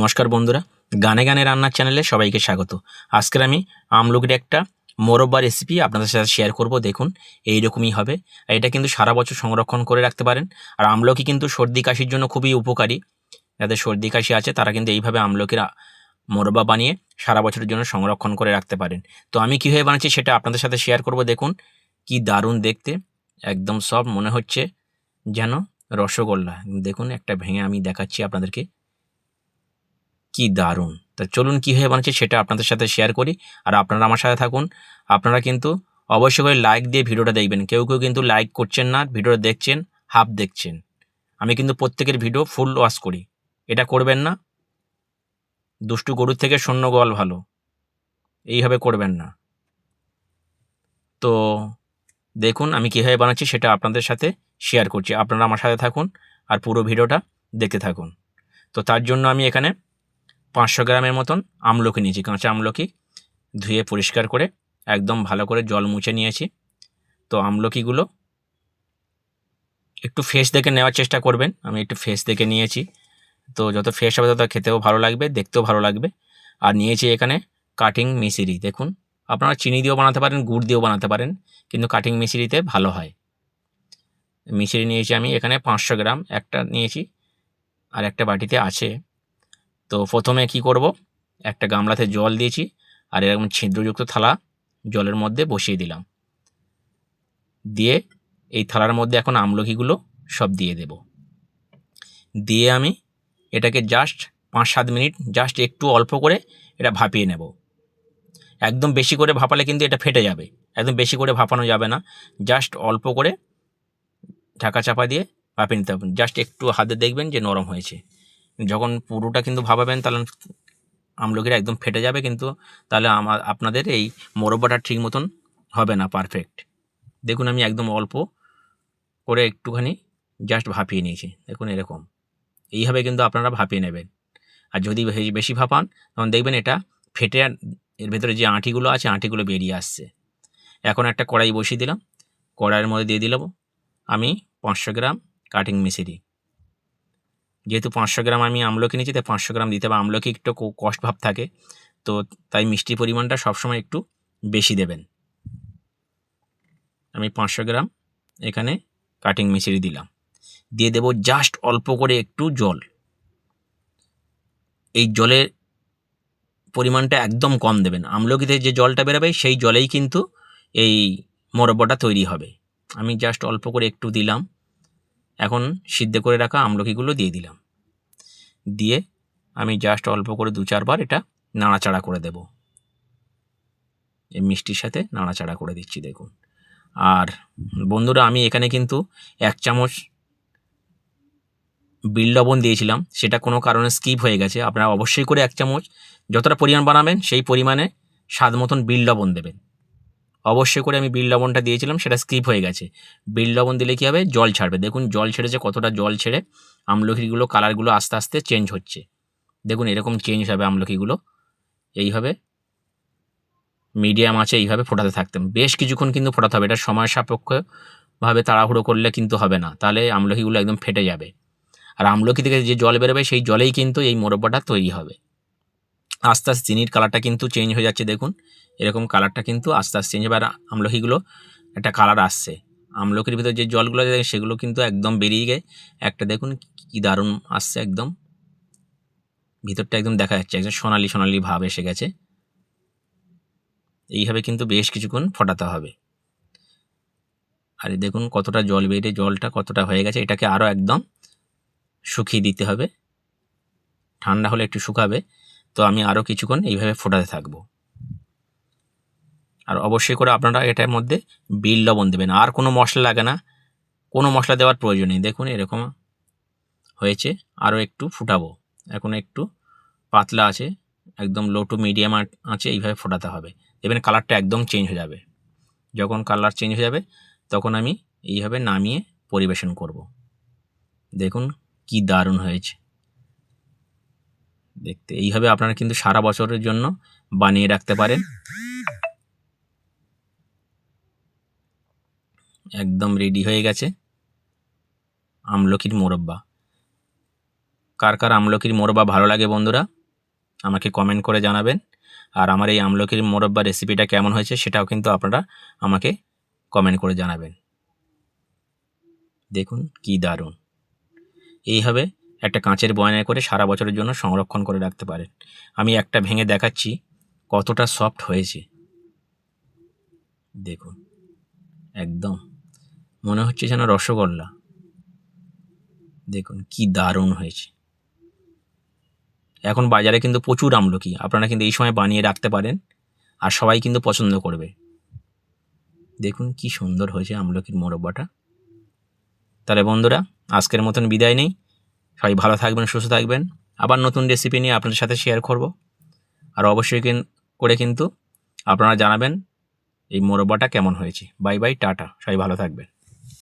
নমস্কার বন্ধুরা, গানে গানে রান্নার চ্যানেলে সবাইকে স্বাগত। আজকের আমি আমলকির একটা মোরব্বা রেসিপি আপনাদের সাথে শেয়ার করব, দেখুন এই রকমই হবে। এটা কিন্তু সারা বছর সংরক্ষণ করে রাখতে পারেন। আর আমলকি কিন্তু সর্দি কাশির জন্য খুবই উপকারী। যাদের সর্দি কাশি আছে, তারা কিন্তু এইভাবে আমলকির মোরব্বা বানিয়ে সারা বছরের জন্য সংরক্ষণ করে রাখতে পারেন। তো আমি কীভাবে বানাচ্ছি সেটা আপনাদের সাথে শেয়ার করব, দেখুন, কি দারুণ দেখতে। একদম সব মনে হচ্ছে যেন রসগোল্লা। দেখুন, একটা ভেঙে আমি দেখাচ্ছি আপনাদেরকে। কি দারুণ। তা চলুন কীভাবে বানাচ্ছি সেটা আপনাদের সাথে শেয়ার করি। আর আপনারা আমার সাথে থাকুন। আপনারা কিন্তু অবশ্যই করে লাইক দিয়ে ভিডিওটা দেখবেন। কেউ কেউ কিন্তু লাইক করছেন না, ভিডিওটা দেখছেন, হাফ দেখছেন। আমি কিন্তু প্রত্যেকের ভিডিও ফুল ওয়াশ করি। এটা করবেন না। দুষ্টু গরুর থেকে শূন্য গোয়াল ভালো। এইভাবে করবেন না। তো দেখুন আমি কীভাবে বানাচ্ছি সেটা আপনাদের সাথে শেয়ার করছি। আপনারা আমার সাথে থাকুন আর পুরো ভিডিওটা দেখতে থাকুন। তো তার জন্য আমি এখানে পাঁচশো গ্রামের মতন আমলকি নিয়েছি। কাঁচা আমলকি ধুয়ে পরিষ্কার করে একদম ভালো করে জল মুছে নিয়েছি। তো আমলকিগুলো একটু ফ্রেশ দেখে নেওয়ার চেষ্টা করবেন। আমি একটু ফ্রেশ দেখে নিয়েছি। তো যত ফ্রেশ হবে তত খেতেও ভালো লাগবে, দেখতেও ভালো লাগবে। আর নিয়েছি এখানে কাটিং মিশিরি, দেখুন। আপনারা চিনি দিয়েও বানাতে পারেন, গুড় দিয়েও বানাতে পারেন, কিন্তু কাটিং মিশিরিতে ভালো হয়। মিশিরি নিয়েছি আমি এখানে পাঁচশো গ্রাম, একটা নিয়েছি আর একটা বাটিতে আছে। তো প্রথমে কি করব? একটা গামলাতে জল দিয়েছি আর এরকম ছিদ্রযুক্ত থালা জলের মধ্যে বসিয়ে দিলাম। দিয়ে এই থালার মধ্যে এখন আমলকিগুলো সব দিয়ে দেব। দিয়ে আমি এটাকে জাস্ট পাঁচ সাত মিনিট জাস্ট একটু অল্প করে এটা ভাপিয়ে নেব। একদম বেশি করে ভাপালে কিন্তু এটা ফেটে যাবে। একদম বেশি করে ভাপানো যাবে না। জাস্ট অল্প করে ঢাকা চাপা দিয়ে ভাপিয়ে নিতে হবে। জাস্ট একটু হাতে দেখবেন যে নরম হয়েছে। যখন পুরোটা কিন্তু ভাবাবেন, তাহলে আমলকিটা একদম ফেটে যাবে কিন্তু তাহলে আমার আপনাদের এই মোরব্বাটা ঠিক মতন হবে না পারফেক্ট দেখুন আমি একদম অল্প করে একটুখানি জাস্ট ভাপিয়ে নিয়েছি, দেখুন এরকম। এইভাবে কিন্তু আপনারা ভাপিয়ে নেবেন। আর যদি বেশি ভাপান, তখন দেখবেন এটা ফেটে এর ভেতরে যে আঁটিগুলো আছে, আঁটিগুলো বেরিয়ে আসছে। এখন একটা কড়াই বসিয়ে দিলাম, কড়াইয়ের মধ্যে দিয়ে দিলাম আমি পাঁচশো গ্রাম কাটিং মিশিরি যেহেতু পাঁচশো গ্রাম আমি আমলকি নিয়েছি তাই পাঁচশো গ্রাম দিতে হবে। আমলকি একটু কষ্ট ভাব থাকে, তো তাই মিষ্টির পরিমাণটা সবসময় একটু বেশি দেবেন। আমি পাঁচশো গ্রাম এখানে কাটিং মিশিয়ে দিলাম। দিয়ে দেব জাস্ট অল্প করে একটু জল। এই জলের পরিমাণটা একদম কম দেবেন। আমলকিতে যে জলটা বেরোবে, সেই জলেই কিন্তু এই মোরব্বাটা তৈরি হবে। আমি জাস্ট অল্প করে একটু দিলাম। এখন সিদ্ধ করে রাখা আমলকিগুলো দিয়ে দিলাম। দিয়ে আমি জাস্ট অল্প করে দু চারবার এটা নাড়াচাড়া করে দেব। এই মিষ্টির সাথে নাড়াচাড়া করে দিচ্ছি, দেখুন। আর বন্ধুরা, আমি এখানে কিন্তু এক চামচ বিল লবণ দিয়েছিলাম, সেটা কোনো কারণে স্কিপ হয়ে গেছে। আপনারা অবশ্যই করে এক চামচ, যতটা পরিমাণ বানাবেন, সেই পরিমাণে স্বাদ মতন বিল লবণ দেবেন। অবশ্যই করে আমি বিল লবণটা দিয়েছিলাম, সেটা স্কিপ হয়ে গেছে। বিল লবণ দিলে কী হবে? জল ছাড়বে। দেখুন, জল ছেড়েছে, কতটা জল ছেড়ে আমলকিগুলো, কালারগুলো আস্তে আস্তে চেঞ্জ হচ্ছে। দেখুন, এরকম চেঞ্জ হবে আমলকিগুলো। এইভাবে মিডিয়াম আছে, এইভাবে ফোটাতে থাকতাম বেশ কিছুক্ষণ কিন্তু ফোটাতে হবে। এটা সময় সাপেক্ষভাবে তাড়াহুড়ো করলে কিন্তু হবে না। তাহলে আমলকিগুলো একদম ফেটে যাবে। আর আমলকি থেকে যে জল বেরোবে, সেই জলেই কিন্তু এই মোরব্বাটা তৈরি হবে। আস্তে আস্তে চিনির কালারটা কিন্তু চেঞ্জ হয়ে যাচ্ছে, দেখুন। এরকম কালারটা কিন্তু আস্তে আস্তে চেঞ্জ হবে। আর আমলকিগুলো একটা কালার আসছে। আমলকির ভিতরে যে জলগুলো আছে, সেগুলো কিন্তু একদম বেরিয়ে গিয়ে একটা দেখুন কি দারুণ আসছে একদম। ভিতরটা একদম দেখা যাচ্ছে, একদম সোনালি সোনালি ভাব এসে গেছে। এইভাবে কিন্তু বেশ কিছুক্ষণ ফোটাতে হবে। আর দেখুন কতটা জল বেরিয়ে, জলটা কতটা হয়ে গেছে, এটাকে আরও একদম শুকিয়ে দিতে হবে। ঠান্ডা হলে একটু শুকাবে। তো আমি আরও কিছুক্ষণ এইভাবে ফোটাতে থাকব। আর অবশ্যই করে আপনারা এটার মধ্যে বিল লবণ দেবেন। আর কোনো মশলা লাগে না। কোনো মশলা দেওয়ার প্রয়োজন নেই। দেখুন, এরকম হয়েছে। আরও একটু ফুটাবো। এখন একটু পাতলা আছে। একদম লো টু মিডিয়াম আছে। এইভাবে ফোটাতে হবে। দেখবেন কালারটা একদম চেঞ্জ হয়ে যাবে। যখন কালার চেঞ্জ হয়ে যাবে, তখন আমি এইভাবে নামিয়ে পরিবেশন করব। দেখুন কি দারুণ হয়েছে। দেখতে। এইভাবে আপনারা কিন্তু সারা বছরের জন্য বানিয়ে রাখতে পারেন। একদম রেডি হয়ে গেছে আমলকির মোরব্বা। কার কার আমলকির মোরব্বা ভালো লাগে বন্ধুরা, আমাকে কমেন্ট করে জানাবেন। আর আমার এই আমলকির মোরব্বা রেসিপিটা কেমন হয়েছে সেটাও কিন্তু আপনারা আমাকে কমেন্ট করে জানাবেন। দেখুন কি দারুণ। এইভাবে একটা কাঁচের বয়নে করে সারা বছরের জন্য সংরক্ষণ করে রাখতে পারেন। আমি একটা ভেঙে দেখাচ্ছি কতটা সফট হয়েছে। দেখুন, একদম মনে হচ্ছে যেন রসগোল্লা। দেখুন, কি দারুণ হয়েছে। এখন বাজারে কিন্তু প্রচুর আমলকি, আপনারা কিন্তু এই সময় বানিয়ে রাখতে পারেন আর সবাই কিন্তু পছন্দ করবে। দেখুন, কি সুন্দর হয়েছে আমলকির মোরব্বাটা। তাহলে বন্ধুরা, আজকের মতন বিদায় নেই। সবাই ভালো থাকবেন, সুস্থ থাকবেন। আবার নতুন রেসিপি নিয়ে আপনাদের সাথে শেয়ার করব। আর অবশ্যই কিন- করে কিন্তু আপনারা জানাবেন এই মোরব্বাটা কেমন হয়েছে। Bye bye tata. সবাই ভালো থাকবেন।